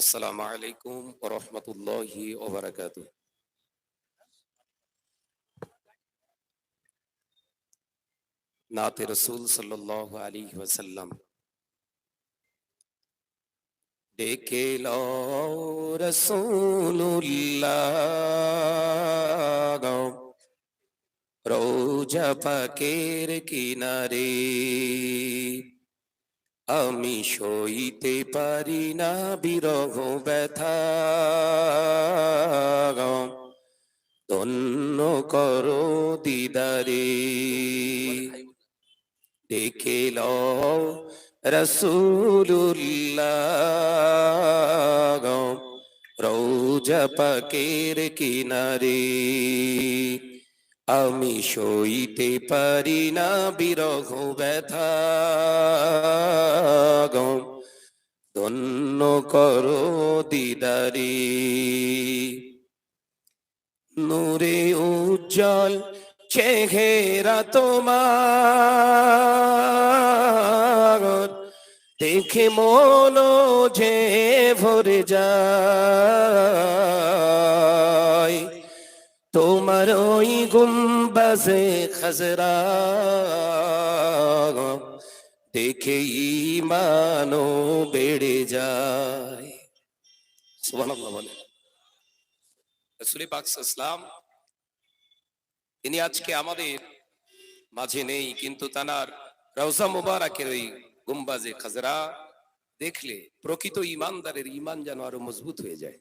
আসসালামু আলাইকুম ওরহমতুল্লাহি ওবারাকাতু নাতে রসুল সাল্লাহ আলী ওয়াসাল্লাম ডেকে রসুল্লাহ রোজা পাকের কিনারে। আমি সইতে পারি না বিরহ ব্যথা। ধন্য করো দিদারে। দেখে লও রসুল্লাহ রৌজা পাকের কিনারে। আমি সইতে পারি না বিরহ ব্যথা ধন্য করো দিদারি। নূরে উজ্জ্বল চেহারা তোমার, দেখে মন যে ভরে যায়। তোমার ওই গুম্বাজে খাজরা দেখে ইমানো বেড়ে যায় সুবহানাল্লাহ বলে রাসূল পাক ইসলাম তিনি আজকে আমাদের মাঝে নেই কিন্তু তানার রওজা মুবারাকের ওই গুম্বাজে খাজরা দেখলে প্রকৃত ইমানদারের ইমান যেন আরও মজবুত হয়ে যায়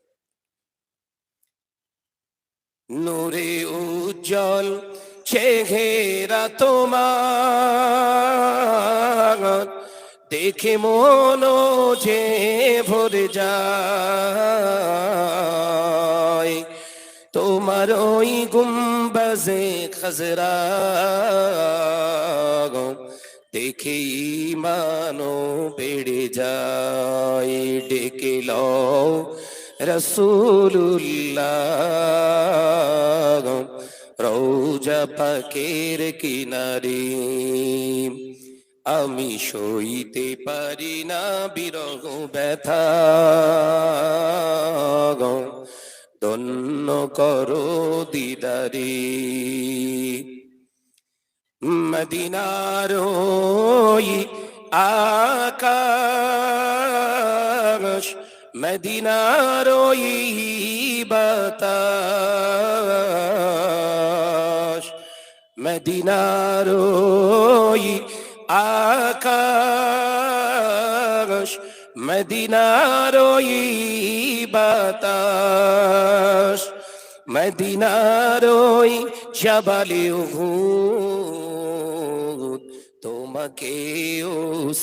নূরে উজ্জ্বল চেহারা তোমার। দেখে মন যে ভরে যায়। তোমার ওই গুম্বাজে খাজরা। দেখে মানো বেড়ে যায়। ডেকে লও রসুল্লাহ রৌজা পাকের কিনারে, আমি সইতে পারি না বিরহ ব্যথা, ধন্য করো দিদারি। মদিনার আকাশ মদিনার ওই বাতাস, মদিনার ওই আকাশ, মদিনার ওই বাতাস, মদিনার ওই উহুদ, তোমাকেও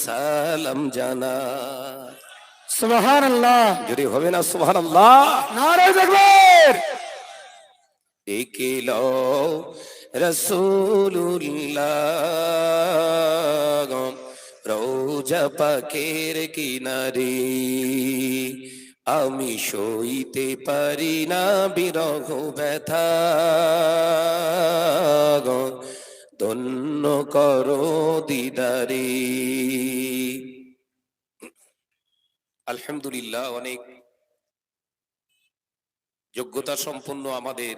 সালাম জানা যদি হবে না সুবহান আল্লাহ রসুল্লাহ রোজা পাকের কিনারে আমি সইতে পারি না বিরহ ব্যথা। ধন্য করো দিদারে। আলহামদুলিল্লাহ, অনেক যোগ্যতা সম্পন্ন আমাদের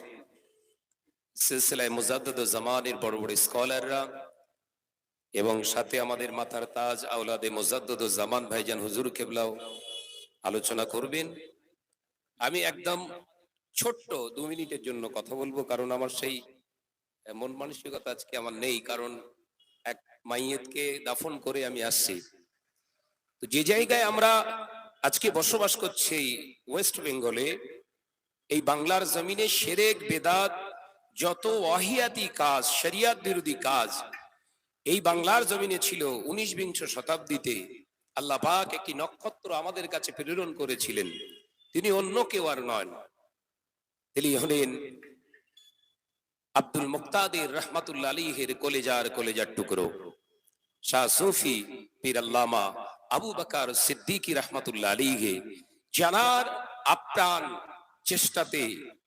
সিলসিলায় মুজাদ্দদ জামানের বড় বড় স্কলাররা এবং সাথে আমাদের মাথার তাজ আওলাদে মুজাদ্দদ জামান ভাইজান হুজুর কেবলাও আলোচনা করবেন। আমি একদম ছোট্ট দু মিনিটের জন্য কথা বলব, কারণ আমার সেই মন মানসিকতা আজকে আমার নেই, কারণ এক মাইয়েতকে দাফন করে আমি আসছি। তো যে জায়গায় আমরা আজকে বসবাস করছি ওয়েস্ট বেঙ্গলে, এই বাংলার জমিনে সেরেক বেদাত, যত ওয়াহিয়াতি কাজ, শরিয়াত বিরোধী কাজ, এই বাংলার জমিনে ছিল উনিশ বিংশ শতাব্দীতে আল্লাহ পাক একটি নক্ষত্র আমাদের কাছে প্রেরণ করেছিলেন। তিনি অন্য কেউ আর নন। তিনি হলেন আব্দুল মুক্তাদের রহমাতুল্লাহ আলীহের কলেজার কলেজার টুকরো। শাহ সুফি পীর আল্লামা আবু বাকার সিদ্দিকী রহমাতুল্লাহ আলীহে জানার আপ্রাণ চেষ্টাতে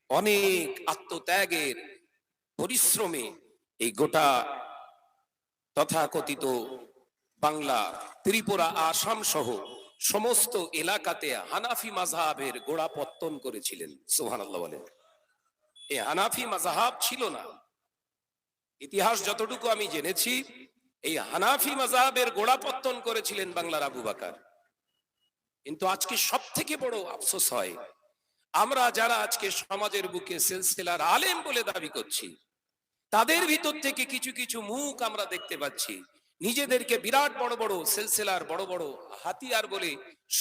অনেক আত্মত্যাগের পরিশ্রমে এই গোটা তথাকথিত বাংলা, ত্রিপুরা, আসাম সহ সমস্ত এলাকাতে হানাফি মাযহাবের গোড়াপত্তন করেছিলেন, সুবহানাল্লাহ বলেন। এই হানাফি মাযহাব ছিল না। ইতিহাস যতটুকু আমি জেনেছি এই হানাফি মাযহাবের গোড়াপত্তন করেছিলেন বাংলার আবু বাকার। কিন্তু আজকে সব থেকে বড় আফসোস হয়, আমরা যারা আজকে সমাজের বুকে সিলসিলার আলেম বলে দাবি করছি, তাদের ভিতর থেকে কিছু কিছু মুখ আমরা দেখতে পাচ্ছি। নিজেদেরকে বিরাট বড় বড় সিলসিলার বড় বড় হাতিয়ার বলে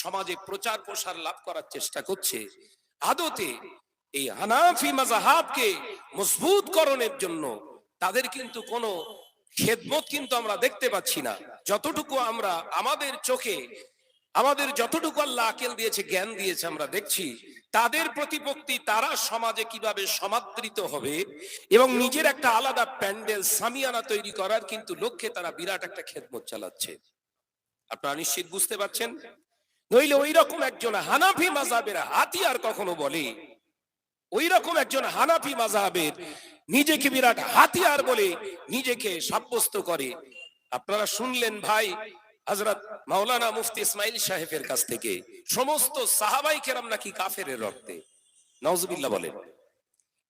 সমাজে প্রচার প্রসার লাভ করার চেষ্টা করছে। আদতে এই হানাফি মাজাহাবকে মজবুত করণের জন্য তাদের কিন্তু কোনো খেদমত কিন্তু আমরা দেখতে পাচ্ছি না। যতটুকু আমরা আমাদের চোখে, আমাদের যতটুকু আল্লাহ আকেল দিয়েছে, জ্ঞান দিয়েছে আমরা দেখছি, তাদের প্রতিপত্তি তারা সমাজে কীভাবে সমাদৃত হবে এবং নিজের একটা আলাদা প্যান্ডেল সামিয়ানা তৈরি করার কিন্তু লক্ষ্যে তারা বিরাট একটা খেদমত চালাচ্ছে। আপনারা নিশ্চিত বুঝতে পারছেন? নইলে ওই রকম একজন হানাফি মাজাবের হাতিয়ার কখনো বলে ওই রকম একজন হানাফি মাজাবের নিজেকে বিরাট হাতিয়ার বলে নিজেকে সাব্যস্ত করে। আপনারা শুনলেন ভাই হজরত মাওলানা মুফতি ইসমাইল সাহেবের কাছ থেকে, সমস্ত সাহাবাই কেরাম নাকি কাফের রক্তে। নওজবিল্লা বলেন,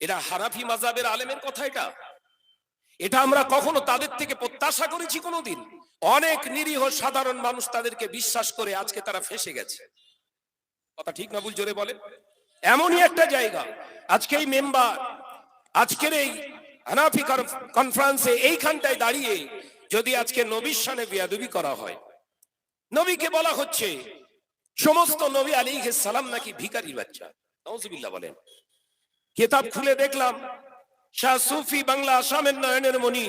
এরা হানাফি মাজাবের আলেমের কথা এটা। এটা আমরা কখনো তাদের থেকে প্রত্যাশা করেছি কোনোদিন। অনেক নিরীহ সাধারণ মানুষ তাদেরকে বিশ্বাস করে আজকে তারা ফেসে গেছে। কথা ঠিক না, ভুল জোরে বলে এমনই একটা জায়গা। আজকে এই মেম্বার, আজকের এই হানাফি কনফারেন্সে এইখানটায় দাঁড়িয়ে যদি আজকে নবীর সানে বিয়াদবি করা হয়। নবীকে বলা হচ্ছে, সমস্ত নবী আলী সালাম নাকি ভিকারির বাচ্চা। নওজুবিল্লাহ বলেন। কেতাব খুলে দেখলাম, শাহ সুফি বাংলা আসামের নয়নের মণি,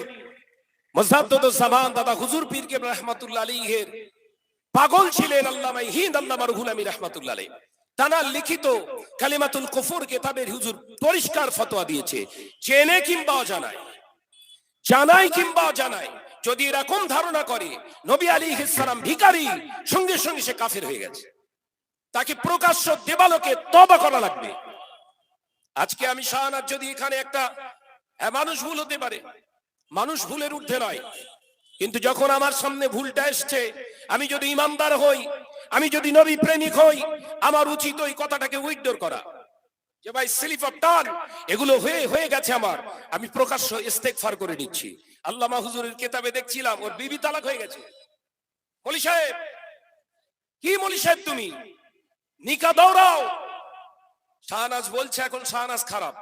মজাদ্দদ সামান দাদা হুজুর পীর কে রহমাতুল্লাহ আলীহের পাগল ছিলেন আল্লামা হিন্দ আল্লামা রুহুল আমির রহমাতুল্লাহ তানার লিখিত কালিমাতুল কুফর কেতাবের হুজুর পরিষ্কার ফতোয়া দিয়েছে। জেনে কিংবা জানায় জানাই কিংবা জানায় যদি এরকম ধারণা করে, নবী আলী ইসলাম ভিকারি সঙ্গে সঙ্গে সে কাফের হয়ে গেছে। তাকে প্রকাশ্য দেবালোকে তবা করা লাগবে। আজকে আমি শাহানার যদি এখানে একটা হ্যাঁ মানুষ ভুল হতে পারে। মানুষ ভুলের ঊর্ধ্বে নয়। কিন্তু যখন আমার সামনে ভুলটা এসছে, আমি যদি ইমানদার হই, আমি যদি নবী প্রেমিক হই, আমার উচিত ওই কথাটাকে উইথড্র করা। যে ভাই, স্লিপ অফ টান, এগুলো হয়ে হয়ে গেছে আমার। আমি প্রকাশ্য ইস্তেকফার করে নিচ্ছি। আল্লামা হুজুরের কেতাবে দেখছিলাম, ওর বিবি তালাক হয়ে গেছে। মলি সাহেব, কি মলি সাহেব তুমি? নিকা দৌড়াও। শাহনাজ বলছে, এখন শাহনাজ খারাপ।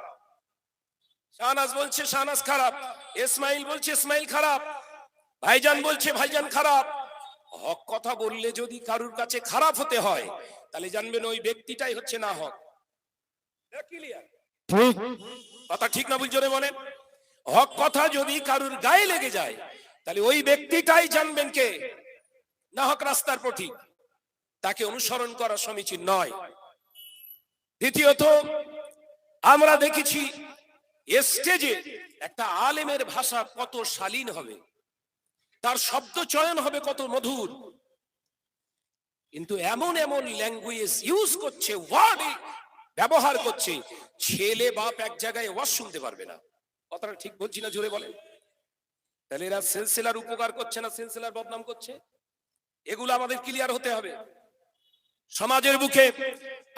শাহনাজ বলছে, শাহনাজ খারাপ। ইসমাইল বলছে, ইসমাইল খারাপ। ভাইজান বলছে, ভাইজান খারাপ। হক কথা বললে যদি কারুর কাছে খারাপ হতে হয়, তাহলে জানবেন ওই ব্যক্তিটাই হচ্ছে না হক। কথা ঠিক না বুঝছ বলেন? হক কথা যদি কারুর গায়ে লেগে যায়, তাহলে ওই ব্যক্তিটাই জানবেন কে? না হক রাস্তার পথিক তাকে অনুসরণ করা সমীচীন নয়। দ্বিতীয়ত, আমরা দেখেছি স্টেজে একটা আলেমের ভাষা কত শালীন হবে। তার শব্দ চয়ন হবে কত মধুর। কিন্তু এমন এমন ল্যাঙ্গুয়েজ ইউজ করছে ওয়ার্ড ব্যবহার করছে, ছেলে বাপ এক জায়গায় ওয়াজ শুনতে পারবে না। কথাটা ঠিক বলছি না, জোরে বলেন। তাহলে এরা সিলসিলার উপকার করছে না, সিলসিলার বদনাম করছে? এগুলো আমাদের ক্লিয়ার হতে হবে। সমাজের বুকে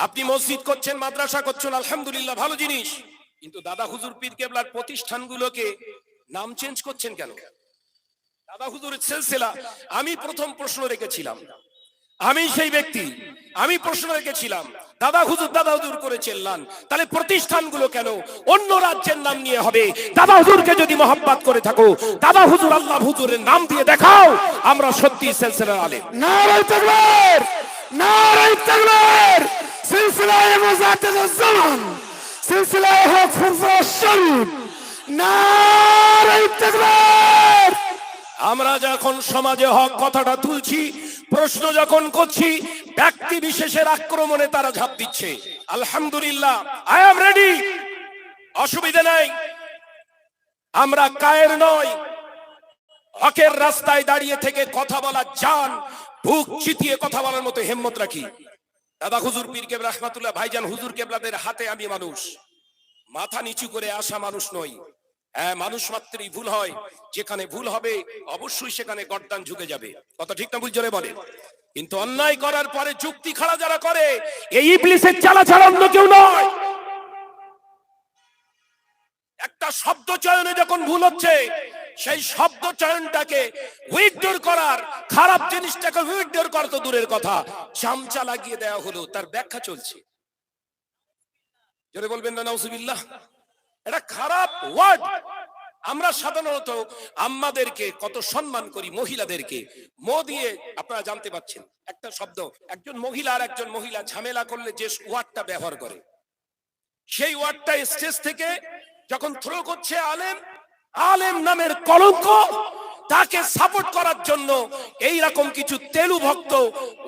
আপনি মসজিদ করছেন, মাদ্রাসা করছেন, আলহামদুলিল্লাহ, ভালো জিনিস। কিন্তু দাদা হুজুর পীর কেবলার প্রতিষ্ঠানগুলোকে নাম চেঞ্জ করছেন কেন? দাদা হুজুরের সিলসিলা, আমি প্রথম প্রশ্ন রেখেছিলাম। আমি সেই ব্যক্তি, আমি প্রশ্ন রেখেছিলাম, দাদা হুজুর দাদা হুজুর করে চেল্লান, তাহলে প্রতিষ্ঠানগুলো কেন? অন্য রাজ্যের নাম নিয়ে হবে। দাদা হুজুরকে যদি মহাব্বাত করে থাকো, দাদা হুজুর, আল্লাহ হুজুরের নাম দিয়ে দেখাও, আমরা সত্যি সিলসিলার জামান সিলসিলায়ে হক ফুরফুর শরীফ। নারাই তাকবীর! আমরা যখন সমাজে হক কথাটা তুলছি, প্রশ্ন যখন করছি, ব্যক্তি বিশেষের আক্রমণে তারা ঝাঁপ দিচ্ছে। আলহামদুলিল্লাহ আই এম রেডি অসুবিধা নাই। আমরা কায়ের নয় হকের রাস্তায় দাঁড়িয়ে থেকে কথা বলা জান, বুক চিতিয়ে কথা বলার মতো হেম্মত রাখি। দাদা হুজুর পীর কেবলা রহমাতুল্লাহ, ভাইজান হুজুর কেবলাদের হাতে আমি মানুষ। মাথা নিচু করে আসা মানুষ নই। হ্যাঁ মানুষ মাত্রই ভুল হয়। যেখানে ভুল হবে, অবশ্যই সেখানে গর্দান ঝুঁকে যাবে। কত ঠিক না ভুল জোরে বলে? কিন্তু অন্যায় করার পরে যুক্তি খাড়া যারা করে, এই ইবলিসের চালা ছাড়া অন্য কেউ নয়। একটা শব্দ চয়নে যখন ভুল হচ্ছে, সেই শব্দ চয়নটাকে উইথড্র করার, খারাপ জিনিসটাকে উইথড্র করা তো দূরের কথা। চামচা লাগিয়ে দেওয়া হলো, তার ব্যাখ্যা চলছে। জোরে বলবেন না খারাপ ওয়ার্ড। আমরা সাধারণত আম্মাদেরকে কত সম্মান করি মহিলাদেরকে, মো দিয়ে আপনারা জানতে পাচ্ছেন। একটা শব্দ, একজন মহিলা আর একজন মহিলা ঝামেলা করলে যে ওয়ার্ডটা ব্যবহার করে। সেই ওয়ার্ডটা স্টেজ থেকে যখন থ্রো করছে আলেম আলেম নামের কলঙ্ক, তাকে সাপোর্ট করার জন্য এই রকম কিছু তেলু ভক্ত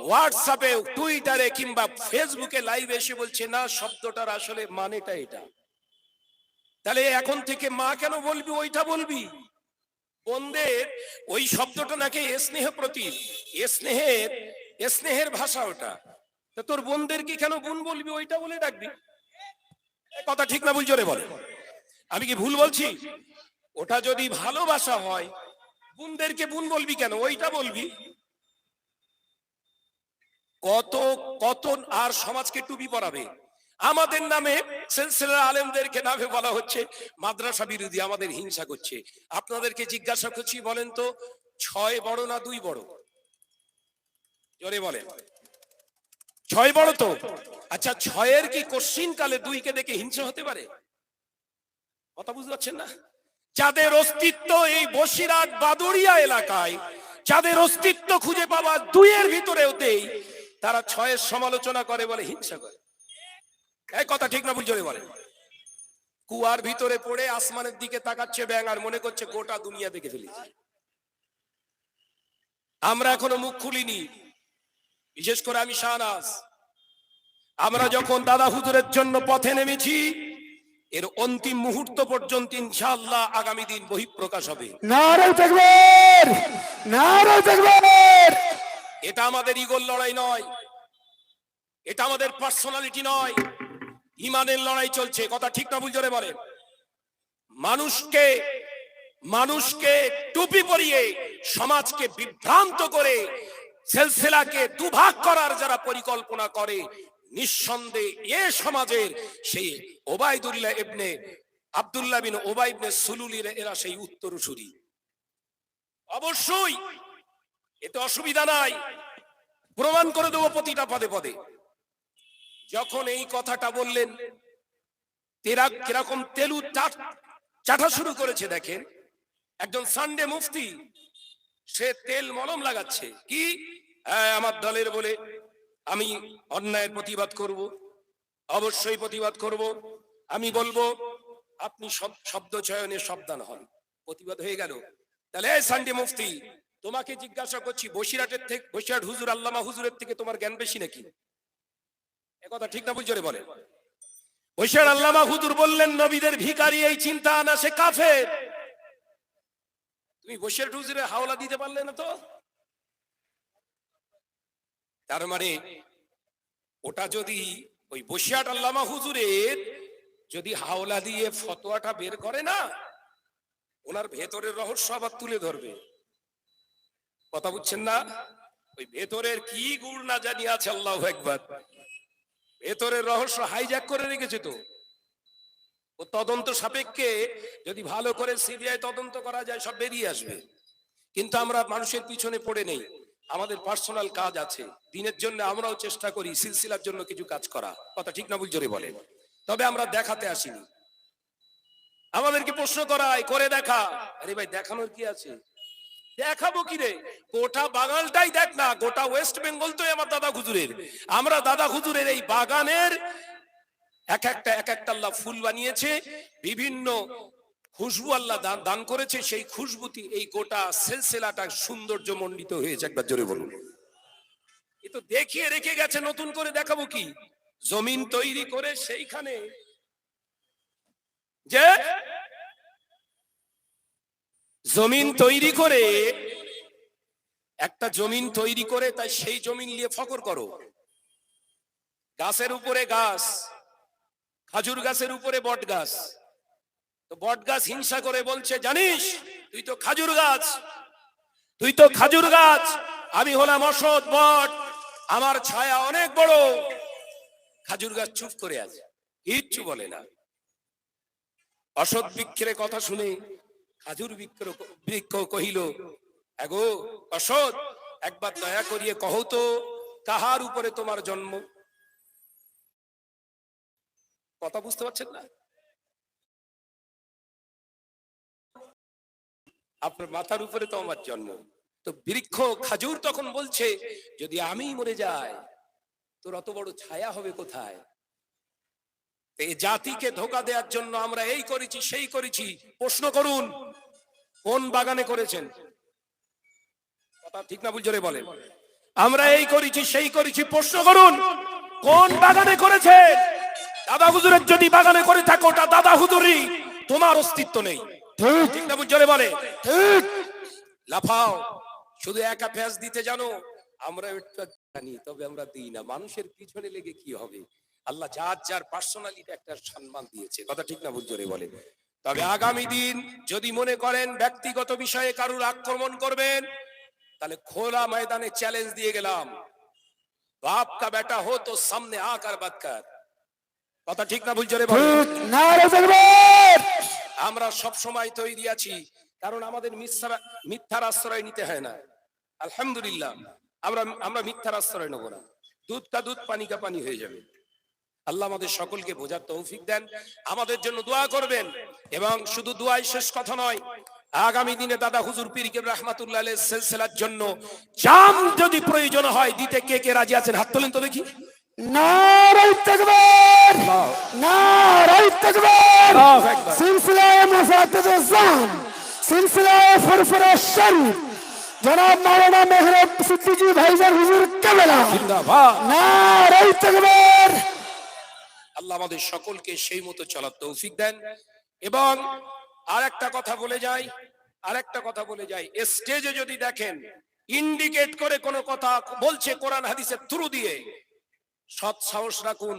হোয়াটসঅ্যাপে, টুইটারে কিংবা ফেসবুকে লাইভে এসে বলছে, না, শব্দটার আসলে মানেটা এটা। তাহলে এখন থেকে মা কেন বলবি, ওইটা বলবি? বন্ধের ওই শব্দটা নাকি স্নেহ প্রতীক স্নেহের স্নেহের ভাষা ওটা। তা তোর বোনদের কি কেন বোন বলবি, ওইটা বলে ডাকবি কথা ঠিক না, ভুল জোরে বলে। আমি কি ভুল বলছি? ওটা যদি ভালোবাসা হয়, বোনদেরকে বোন বলবি কেন, ওইটা বলবি? কত কত আর সমাজকে টুপি পরাবে? আমাদের নামে সিলসিলা আলেমদেরকে নামে বলা হচ্ছে, মাদ্রাসা বিরোধী আমাদের হিংসা করছে। আপনাদেরকে জিজ্ঞাসা করছি, বলেন তো, ছয় বড় না দুই বড়? জোরে বলেন। ছয় বড় তো? আচ্ছা ছয়ের কি কশ্চিন কালে দুইকে দেখে হিংসা হতে পারে? কথা বুঝতে পারছেন না? যাদের অস্তিত্ব এই বসিরহাট বাদুড়িয়া এলাকায়, যাদের অস্তিত্ব খুঁজে পাওয়া দুইয়ের ভিতরেও দেই, তারা ছয়ের সমালোচনা করে বলে হিংসা করে। এই কথা ঠিক না বুঝলে বলে। কুয়ার ভিতরে পড়ে আসমানের দিকে তাকাচ্ছে ব্যাং আর মনে করছে গোটা দুনিয়া দেখে ফেলেছে। আমরা এখনও মুখ খুলিনি বিশেষ করে আমি শাহনাজ। আমরা যখন দাদা হুজুরের জন্য পথে নেমেছি এর অন্তিম মুহূর্ত পর্যন্ত ইনশাআল্লাহ আগামী দিন বহিঃপ্রকাশ হবে। এটা আমাদের ইগোর লড়াই নয়। এটা আমাদের পার্সোনালিটি নয়। ইমানের লড়াই চলছে, কথা ঠিক না বুঝতে বলে। মানুষকে মানুষকে টুপি পরিয়ে সমাজকে বিভ্রান্ত করে, সেলসেলাকে দুভাগ করার যারা পরিকল্পনা করে, নিঃসন্দেহে এ সমাজের সেই ওবায়দুল্লাহ ইবনে আব্দুল্লাহ বিন ওবাই ইবনে সুলুলির এরা সেই উত্তরসূরি। অবশ্যই, এতে অসুবিধা নাই। প্রমাণ করে দেবো প্রতিটা পদে পদে। যখন এই কথাটা বললেন, তেরা কীরকম তেলু চাট- শুরু করেছে দেখেন। একজন সানডে মুফতি, সে তেল মলম লাগাচ্ছে। কি? আমার দলের বলে, আমি অন্যায়ের প্রতিবাদ করব, অবশ্যই প্রতিবাদ করব। আমি বলব, আপনি সব শব্দ চয়নে সাবধান হন। প্রতিবাদ হয়ে গেল। তাহলে সানডে মুফতি, তোমাকে জিজ্ঞাসা করছি, বসিরহাটের থেকে বসিরহাট হুজুর, আল্লামা হুজুরের থেকে তোমার জ্ঞান বেশি নাকি? কথা ঠিক না বুঝরে বলে বসিরহাট আল্লামা হুজুর বললেন, নবীদের ভিখারি এই চিন্তা আনা সে কাফের। তুমি বসিরহাট হুজুরে হাওলা দিতে পারলে না তো? তার মানে ওটা যদি ওই বসিরহাট আল্লামা হুজুরের যদি হাওলা দিয়ে ফতোয়াটা বের করে না, ওনার ভেতরের রহস্য আবার তুলে ধরবে। কথা বুঝছেন না? ওই ভেতরের কি গুড় না জানি আছে, আল্লাহ একবার ভেতরের রহস্য হাইজ্যাক করে রেখেছে তো। ও তদন্ত সাপেক্ষে যদি ভালো করে সিবিআই তদন্ত করা যায়, সব বেরিয়ে আসবে। কিন্তু আমরা মানুষের পিছনে পড়ে নেই। আমাদের পার্সোনাল কাজ আছে। দিনের জন্য আমরাও চেষ্টা করি সিলসিলার জন্য কিছু কাজ করা। কথা ঠিক না বুঝজোরে বলে তবে আমরা দেখাতে আসিনি। আমাদেরকে প্রশ্ন করায়, করে দেখা। আরে ভাই, দেখানোর কি আছে? দেখাবো কি রে? গোটা বাগানটাই দেখ না, গোটা ওয়েস্ট বেঙ্গল তো আমার দাদা হুজুরের আমরা দাদা হুজুরের এই বাগানের এক একটা এক একটা আল্লাহ ফুল বানিয়েছে, বিভিন্ন খুশবু আল্লাহ দান দান করেছে, সেই খুশবুতি এই গোটা সেলসেলাটা সৌন্দর্য মণ্ডিত হয়েছে, একবার জোরে বলুন। এ তো দেখিয়ে রেখে গেছে, নতুন করে দেখাবো কি? জমিন তৈরি করে সেইখানে যে জমিন তৈরি করে, একটা জমিন তৈরি করে, তাই সেই জমিন নিয়ে ফকর করো। গাছের উপরে গাছ, খাজুর গাছের উপরে বট গাছ। তো বট গাছ হিংসা করে বলছে, জানিস, তুই তো খাজুর গাছ, তুই তো খাজুর গাছ, আমি হলাম অসৎ বট, আমার ছায়া অনেক বড়। খাজুর গাছ চুপ করে আছে, কিচ্ছু বলে না। অসৎ বৃক্ষের কথা শুনে খাজুর বৃক্ষ বৃক্ষ কহিল এগো অসৎ, একবার দয়া করিয়ে কহ তো, কাহার উপরে তোমার জন্ম? কথা বুঝতে পারছেন না? আপনার মাথার উপরে তো আমার জন্ম। তো বৃক্ষ খাজুর তখন বলছে, যদি আমি মরে যাই, তোর অত বড় ছায়া হবে কোথায়? এই জাতিকে ধোকা দেওয়ার জন্য আমরা এই করেছি, সেই করেছি। প্রশ্ন করুন, কোন বাগানে করেছেন? কথা ঠিক না বুঝরে বলেন। আমরা এই করেছি, সেই করেছি, প্রশ্ন করুন, কোন বাগানে করেছে? দাদা হুজুরের যদি বাগানে করে থাকো, ওটা দাদা হুজুরি তোমার অস্তিত্ব নেই। ঠিক না বুঝরে বলে? লাফাও, শুধু একা ফ্যাস দিতে জানো, আমরা জানি, তবে আমরা দিই না। মানুষের পিছনে লেগে কি হবে? আল্লাহ যার যার পার্সোনালিটি একটা সম্মান দিয়েছে। কথা ঠিক না বুঝরে বলে। তবে আগামী দিন যদি মনে করেন ব্যক্তিগত বিষয়ে কারুর আক্রমণ করবেন তাহলে খোলা ময়দানে চ্যালেঞ্জ দিয়ে গেলাম। বাপ কা বেটা হো তো সামনে আকার বাদ কর কথা ঠিক না বুঝরে বলে? আমরা সব সময় তৈরি আছি কারণ আমাদের মিথ্যার মিথ্যার আশ্রয় নিতে হয় না। আলহামদুলিল্লাহ আমরা আমরা মিথ্যার আশ্রয় নেব না। দুধ কা দুধ পানি কা পানি হয়ে যাবে। আল্লাহ আমাদের সকলকে বোঝার তৌফিক দেন। আমাদের জন্য দোয়া করবেন এবং শুধু দোয়াই শেষ কথা নয় আগামী দিনে দাদা হুজুর পীরকে রহমাতুল্লাহ আলাইহির সিলসিলার জন্য জাম যদি প্রয়োজন হয় দিতে কে কে রাজি আছেন? হাত তোলেন তো দেখি। নারে তকবীর নারে তকবীর। সিলসিলায়ে মুসাদ্দিদুজ জাম সিলসিলায়ে ফুরফুরে শরীফ জনাব মাওলানা মেহরব সিদ্দিকী ভাইজান হুজুর কেবলা। জিন্দাবাদ। নারে তকবীর। আল্লাহ আমাদের সকলকে সেই মতো চলার তৌফিক দেন। এবং আর একটা কথা বলে যাই আর একটা কথা বলে যাই। স্টেজে যদি দেখেন, ইন্ডিকেট করে কোনো কথা বলছে কোরআন হাদিসের থ্রু দিয়ে, সৎ সাহস রাখুন,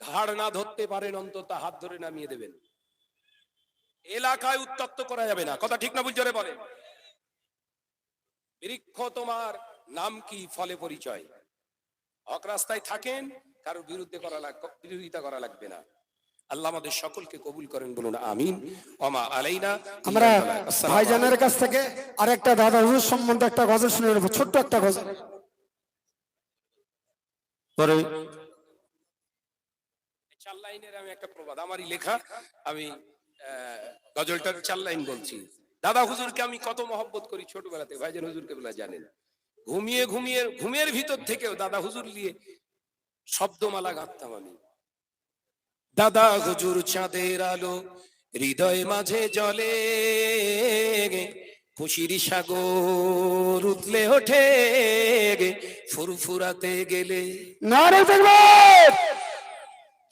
ঘাড় না ধরতে পারেন, অন্তত হাত ধরে নামিয়ে দেবেন। এলাকায় উত্তপ্ত করা যাবে না। কথা ঠিক না বুঝতে বলে। বৃক্ষ তোমার নাম কি? ফলে পরিচয়। হক রাস্তায় থাকেন কারোর বিরুদ্ধে করা লাগ বিরোধিতা করা লাগবে না। আল্লাহ আমাদের সকলকে কবুল করেন বলুন আমিন। অমা আলাইনা আমরা ভাইজানের কাছ থেকে আরেকটা দাদা হুজুর সম্বন্ধে একটা গজল শুনে নেব ছোট্ট একটা গজল। পরে। চার লাইনের আমি একটা প্রবাদ আমারই লেখা আমি আহ, গজলটার চার লাইন বলছি। দাদা হুজুরকে আমি কত মহব্বত করি ছোটবেলাতে ভাইজান হুজুরকে বলা জানেন। ঘুমিয়ে ঘুমিয়ে ঘুমের ভিতর থেকেও দাদা হুজুর নিয়ে শব্দমালা গাঁথতাম আমি। দাদা হুজুর চাঁদের আলো হৃদয় মাঝে জলে খুশির সাগর উতলে ওঠে ফুরফুরাতে গেলে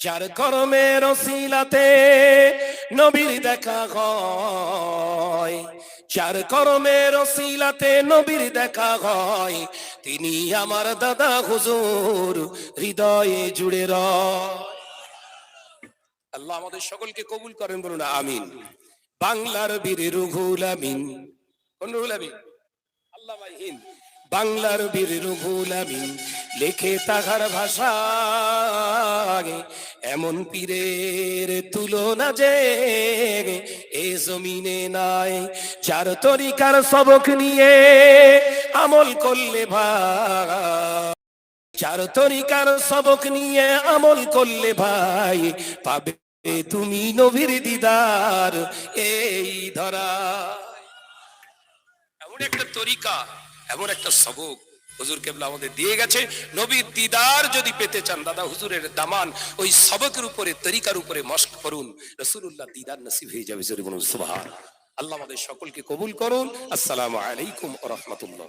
যার কর্মের ওসিলাতে নবীর দেখা হয় যার কর্মের ওসিলাতে নবীর দেখা হয় তিনি আমার দাদা হুজুর, হৃদয়ে জুড়ে র। আল্লাহ আমাদের সকলকে কবুল করেন, বলুন আমিন। বাংলার বীর রুহুল আমিন। কোন আমিন? আল্লাহ হিন্দ। বাংলার বীর রুহুল আমিন। লেখে তাহার ভাষা এমন পীরের তুলনা যে এ জমিনে নাই। যার তরিকার সবক নিয়ে আমল করলে ভাই। চার তরিকার সবক নিয়ে আমল করলে ভাই। পাবে তুমি নবীর দিদার এই ধরা। এমন একটা তরিকা, এমন একটা সবক হুজুর কেবলা আমাদের দিয়ে গেছে। নবীর দিদার যদি পেতে চান, দাদা হুজুরের দামান ওই সবকের উপরে, তরিকার উপরে মস্ক করুন। রসুল্লাহ দিদার নসিব হয়ে যাবে, জোরে বলুন আল্লাহ আমাদের সকলকে কবুল করুন। আসসালামু আলাইকুম রাহমাতুল্লাহ।